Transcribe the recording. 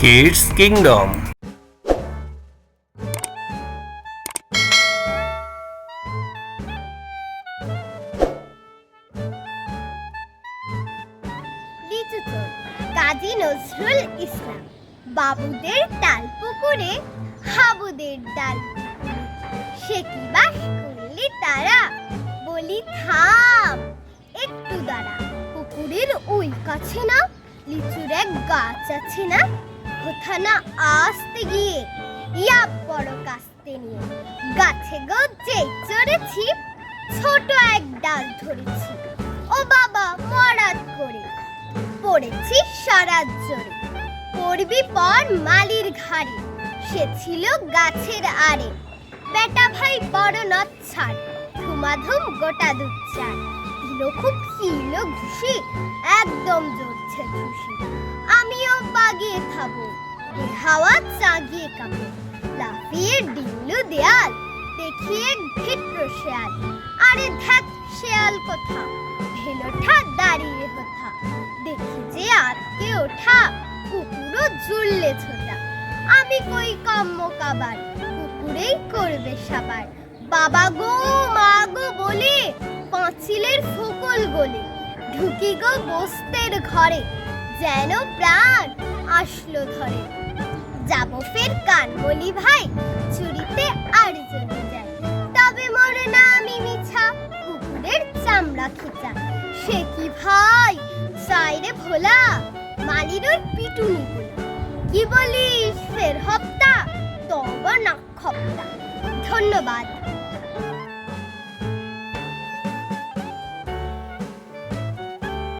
Kids kingdom Kazi Nazrul Islam, বাবুদের তাল পুকুরে হাবুদের ডাল। সে কি বাস করলি তারা? বলি, থাম, একটু দাঁড়া, পুকুরের ওই কাছে না, লিচুর এক গাছ আছে না? কোথা না আসতে গিয়ে ইয়া বড় কাস্তে নিয়ে। গাছে গো যেই চড়েছি, ছোট এক ডাল ধরেছি। ও বাবা মরাদ করে পড়েছি সারাত জোরে। পড়বি পর মালির ঘাড়ে। সে ছিল গাছের আড়ে। বেটা ভাই বড় নচ্ছার ধুমাধুম গোটা দুচ্চার দিল খুব হিল ঘুষি, একদম জড়ছে খুশি বাগিয়ে খাব। হাওয়া চাগিয়ে কাবো লাফিয়ে ডিল্লু দেয়াল, দেখিয়ে ভিট্র শেয়াল। আরে ধ্যাত, শেয়াল কোথা? ভেলোঠা দাঁড়িয়ে কথা দেখি যে আটকে ওঠা, কুকুরও ঝুললে ছোটা আমি কই কাম্য কাবার, কুকুরেই করবে সাবার। বাবা গো, মা গো বলে, পাঁচিলের ফোকল গলে। ঢুকি গো বস্তের ঘরে, যেন প্রাণ আসলো ধরে যাব ফের কান বলি ভাই চুরিতে আর যদি যাই তবে মোর নামই মিছা, কুকুরের চামড়া খিচা। সে কি ভাই? সাইরে ভোলা মালির ওই পিটুনি কি বলিস ফের হপ্তা? তবা না খপ্তা। ধন্যবাদ।